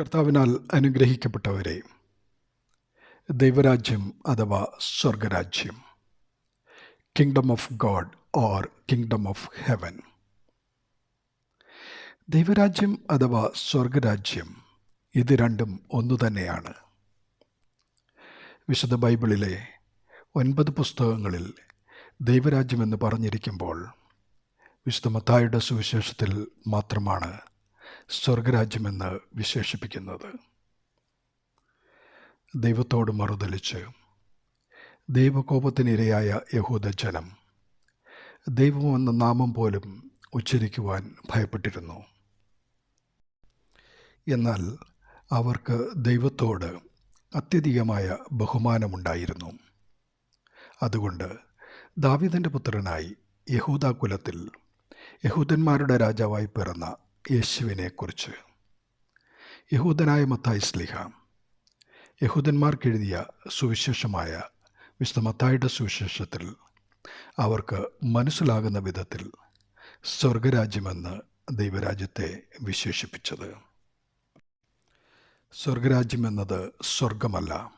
കർത്താവിനാൽ അനുഗ്രഹിക്കപ്പെട്ടവരെ ദൈവരാജ്യം അഥവാ സ്വർഗരാജ്യം kingdom of God or kingdom of heaven ദൈവരാജ്യം അഥവാ സ്വർഗരാജ്യം ഇത് രണ്ടും ഒന്നു തന്നെയാണ്. വിശുദ്ധ ബൈബിളിലെ ഒൻപത് പുസ്തകങ്ങളിൽ ദൈവരാജ്യമെന്ന് പറഞ്ഞിരിക്കുമ്പോൾ വിശുദ്ധ മത്തായുടെ സുവിശേഷത്തിൽ മാത്രമാണ് സ്വർഗരാജ്യമെന്ന് വിശേഷിപ്പിക്കുന്നത്. ദൈവത്തോട് മറുതലിച്ച് ദൈവകോപത്തിനിരയായ യഹൂദജനം ദൈവമെന്ന നാമം പോലും ഉച്ചരിക്കുവാൻ ഭയപ്പെട്ടിരുന്നു. എന്നാൽ അവർക്ക് ദൈവത്തോട് അത്യധികമായ ബഹുമാനമുണ്ടായിരുന്നു. അതുകൊണ്ട് ദാവിദന്റെ പുത്രനായി യഹൂദ കുലത്തിൽ യഹൂദന്മാരുടെ രാജാവായി പിറന്ന യേശുവിനെക്കുറിച്ച്. യഹൂദനായ മത്തായി സ്ലിഹ. യഹൂദന്മാർക്കെഴുതിയ സുവിശേഷമായ വിശുദ്ധ മത്തായിയുടെ സുവിശേഷത്തിൽ അവർക്ക് മനസ്സിലാകുന്ന വിധത്തിൽ സ്വർഗരാജ്യമെന്ന് ദൈവരാജ്യത്തെ വിശേഷിപ്പിച്ചത്. സ്വർഗരാജ്യം എന്നത് സ്വർഗമല്ല.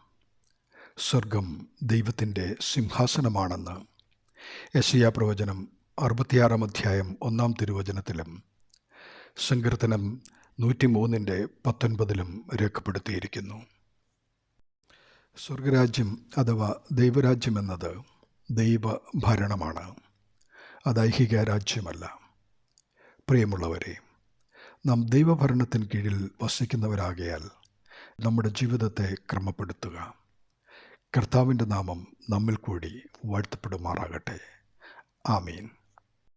സ്വർഗം ദൈവത്തിന്റെ സിംഹാസനമാണെന്ന് യശയാ പ്രവചനം അറുപത്തിയാറാം അധ്യായം ഒന്നാം തിരുവചനത്തിലും സങ്കീർത്തനം നൂറ്റിമൂന്നിന്റെ പത്തൊൻപതിലും രേഖപ്പെടുത്തിയിരിക്കുന്നു. സ്വർഗരാജ്യം അഥവാ ദൈവരാജ്യം എന്നത് ദൈവഭരണമാണ്. അത് ഐഹിക രാജ്യമല്ല. പ്രിയമുള്ളവരെ നാം ദൈവഭരണത്തിന് കീഴിൽ വസിക്കുന്നവരാകയാൽ നമ്മുടെ ജീവിതത്തെ ക്രമപ്പെടുത്തുക. കർത്താവിന്റെ നാമം നമ്മിൽ കൂടി വാഴ്ത്തപ്പെടുമാറാകട്ടെ. ആമീൻ.